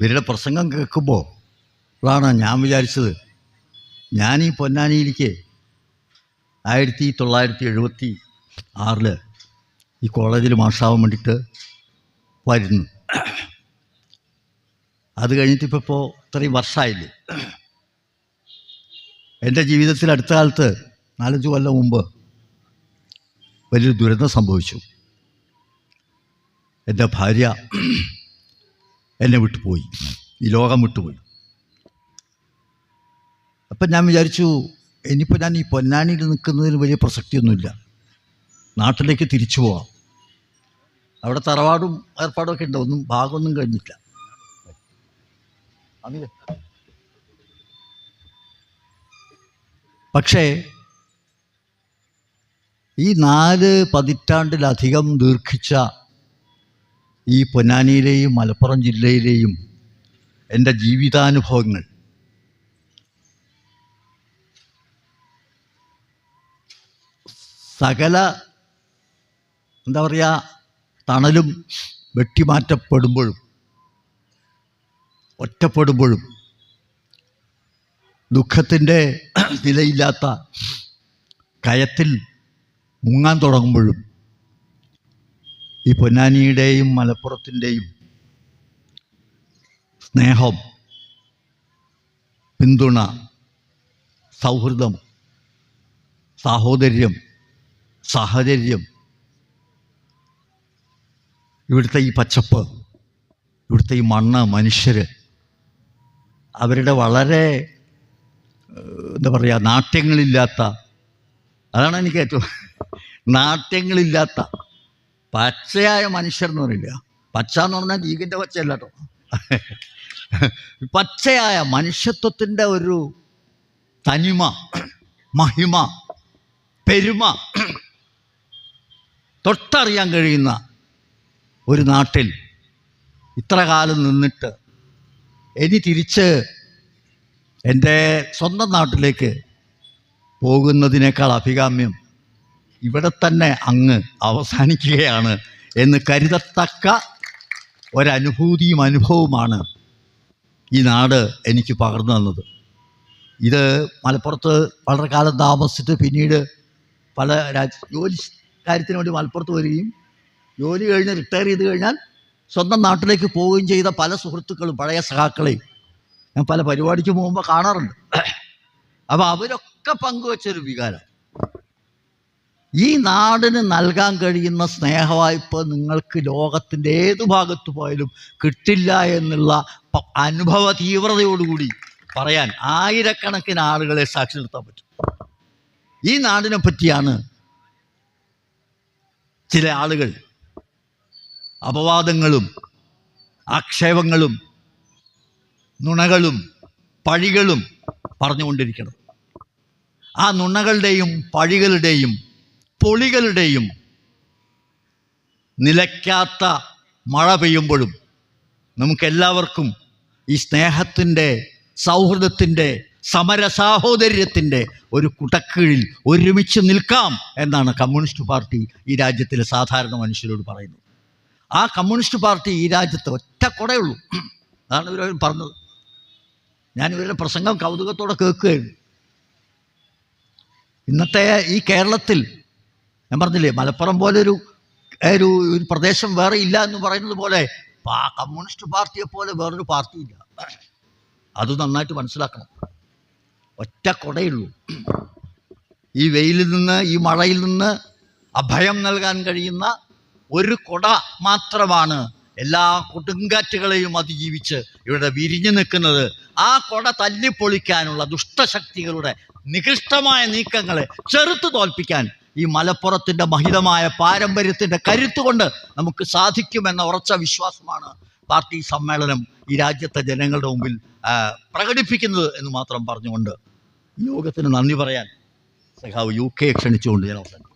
ഇവരുടെ പ്രസംഗം കേൾക്കുമ്പോൾ അതാണോ ഞാൻ വിചാരിച്ചത്. ഞാൻ ഈ പൊന്നാനിയിലേക്ക് ആയിരത്തി തൊള്ളായിരത്തി എഴുപത്തി ആറിൽ ഈ കോളേജിൽ മാഷാവാൻ വേണ്ടിയിട്ട് വരുന്നു. അത് കഴിഞ്ഞിട്ട് ഇപ്പോൾ ഇപ്പോൾ ഇത്രയും വർഷമായില്ലേ എന്റെ ജീവിതത്തിൽ അടുത്ത കാലത്ത് നാലഞ്ച് കൊല്ലം മുമ്പ് വലിയൊരു ദുരന്തം സംഭവിച്ചു. എന്റെ ഭാര്യ എന്നെ വിട്ടുപോയി. ഈ ലോകം വിട്ടുപോയി. അപ്പം ഞാൻ വിചാരിച്ചു ഇനിയിപ്പോൾ ഞാൻ ഈ പൊന്നാനിയിൽ നിൽക്കുന്നതിന് വലിയ പ്രസക്തിയൊന്നുമില്ല. നാട്ടിലേക്ക് തിരിച്ചു പോവാം. അവിടെ തറവാടും ഏർപ്പാടും ഒക്കെ ഉണ്ട്. ഒന്നും ഭാഗമൊന്നും കഴിഞ്ഞില്ല. പക്ഷേ ഈ നാല് പതിറ്റാണ്ടിലധികം ദീർഘിച്ച ഈ പൊന്നാനിയിലെയും മലപ്പുറം ജില്ലയിലെയും എന്റെ ജീവിതാനുഭവങ്ങൾ. സകല എന്താ പറയുക തണലും വെട്ടിമാറ്റപ്പെടുമ്പോഴും ഒറ്റപ്പെടുമ്പോഴും ദുഃഖത്തിന്റെ നിലയില്ലാത്ത കയത്തിൽ മുങ്ങാൻ തുടങ്ങുമ്പോഴും ഈ പൊന്നാനിയുടെയും മലപ്പുറത്തിന്റെയും സ്നേഹം പിന്തുണ സൗഹൃദം സാഹോദര്യം സാഹചര്യം ഇവിടുത്തെ ഈ പച്ചപ്പ് ഇവിടുത്തെ ഈ മണ്ണ് മനുഷ്യർ അവരുടെ വളരെ എന്താ പറയുക നാട്യങ്ങളില്ലാത്ത അതാണ് എനിക്ക് ഏറ്റവും നാട്യങ്ങളില്ലാത്ത പച്ചയായ മനുഷ്യർ എന്ന് പറയില്ല. പച്ച എന്ന് പറഞ്ഞാൽ ലീഗിന്റെ പച്ചയല്ല കേട്ടോ പച്ചയായ മനുഷ്യത്വത്തിന്റെ ഒരു തനിമ മഹിമ പെരുമ തൊട്ടറിയാൻ കഴിയുന്ന ഒരു നാട്ടിൽ ഇത്ര കാലം നിന്നിട്ട് ഇനി തിരിച്ച് എന്റെ സ്വന്തം നാട്ടിലേക്ക് പോകുന്നതിനേക്കാൾ അഭികാമ്യം ഇവിടെ തന്നെ അങ്ങ് അവസാനിക്കുകയാണ് എന്ന് കരുതത്തക്ക ഒരനുഭൂതിയും അനുഭവമാണ് ഈ നാട് എനിക്ക് പകർന്നു തന്നത്. ഇത് മലപ്പുറത്ത് വളരെ കാലം താമസിച്ചിട്ട് പിന്നീട് പല രാജ്യ ജോലി കാര്യത്തിന് വേണ്ടി മലപ്പുറത്ത് വരികയും ജോലി കഴിഞ്ഞ് റിട്ടയർ ചെയ്ത് കഴിഞ്ഞാൽ സ്വന്തം നാട്ടിലേക്ക് പോവുകയും ചെയ്ത പല സുഹൃത്തുക്കളും പഴയ സഹാക്കളെയും ഞാൻ പല പരിപാടിക്ക് പോകുമ്പോൾ കാണാറുണ്ട്. അപ്പോൾ അവരൊക്കെ പങ്കുവച്ചൊരു വികാരം. ഈ നാടിന് നൽകാൻ കഴിയുന്ന സ്നേഹവായ്പ നിങ്ങൾക്ക് ലോകത്തിന്റെ ഏതു ഭാഗത്ത് പോയാലും കിട്ടില്ല എന്നുള്ള അനുഭവ തീവ്രതയോടുകൂടി പറയാൻ ആയിരക്കണക്കിന് ആളുകളെ സാക്ഷി നിർത്താൻ പറ്റും. ഈ നാടിനെ പറ്റിയാണ് ചില ആളുകൾ അപവാദങ്ങളും ആക്ഷേപങ്ങളും നുണകളും പഴികളും പറഞ്ഞുകൊണ്ടിരിക്കണം ആ നുണകളുടെയും പഴികളുടെയും പൊളികളുടെയും നിലയ്ക്കാത്ത മഴ പെയ്യുമ്പോഴും നമുക്കെല്ലാവർക്കും ഈ സ്നേഹത്തിന്റെ സൗഹൃദത്തിന്റെ സമര സാഹോദര്യത്തിന്റെ ഒരു കുടക്കീഴിൽ ഒരുമിച്ച് നിൽക്കാം എന്നാണ് കമ്മ്യൂണിസ്റ്റ് പാർട്ടി ഈ രാജ്യത്തിലെ സാധാരണ മനുഷ്യരോട് പറയുന്നത്. ആ കമ്മ്യൂണിസ്റ്റ് പാർട്ടി ഈ രാജ്യത്ത് ഒറ്റ കുടയുള്ളൂ. അതാണ് ഇവർ പറഞ്ഞത്. ഞാൻ ഇവരുടെ പ്രസംഗം കൗതുകത്തോടെ കേൾക്കുകയായിരുന്നു. ഇന്നത്തെ ഈ കേരളത്തിൽ ഞാൻ പറഞ്ഞില്ലേ മലപ്പുറം പോലെ ഒരു ഒരു ഒരു പ്രദേശം വേറെ ഇല്ല എന്ന് പറയുന്നത് പോലെ കമ്മ്യൂണിസ്റ്റ് പാർട്ടിയെ പോലെ വേറൊരു പാർട്ടി ഇല്ല. അത് നന്നായിട്ട് മനസ്സിലാക്കണം. ഒറ്റ കൊടയുള്ളൂ. ഈ വെയിലിൽ നിന്ന് ഈ മഴയിൽ നിന്ന് അഭയം നൽകാൻ കഴിയുന്ന ഒരു കൊട മാത്രമാണ് എല്ലാ കൊടുങ്കാറ്റുകളെയും അതിജീവിച്ച് ഇവിടെ വിരിഞ്ഞു നിൽക്കുന്നത്. ആ കൊട തല്ലിപ്പൊളിക്കാനുള്ള ദുഷ്ടശക്തികളുടെ നികൃഷ്ടമായ നീക്കങ്ങളെ ചെറുത്തു തോൽപ്പിക്കാൻ ഈ മലപ്പുറത്തിന്റെ മഹിതമായ പാരമ്പര്യത്തിന്റെ കരുത്തുകൊണ്ട് നമുക്ക് സാധിക്കുമെന്ന ഉറച്ച വിശ്വാസമാണ് പാർട്ടി സമ്മേളനം ഈ രാജ്യത്തെ ജനങ്ങളുടെ മുമ്പിൽ പ്രകടിപ്പിക്കുന്നത് എന്ന് മാത്രം പറഞ്ഞുകൊണ്ട് യോഗത്തിന് നന്ദി പറയാൻ സഖാവ് യു കെ ക്ഷണിച്ചുകൊണ്ട് ഞാൻ അവസാനിപ്പിക്കുന്നു.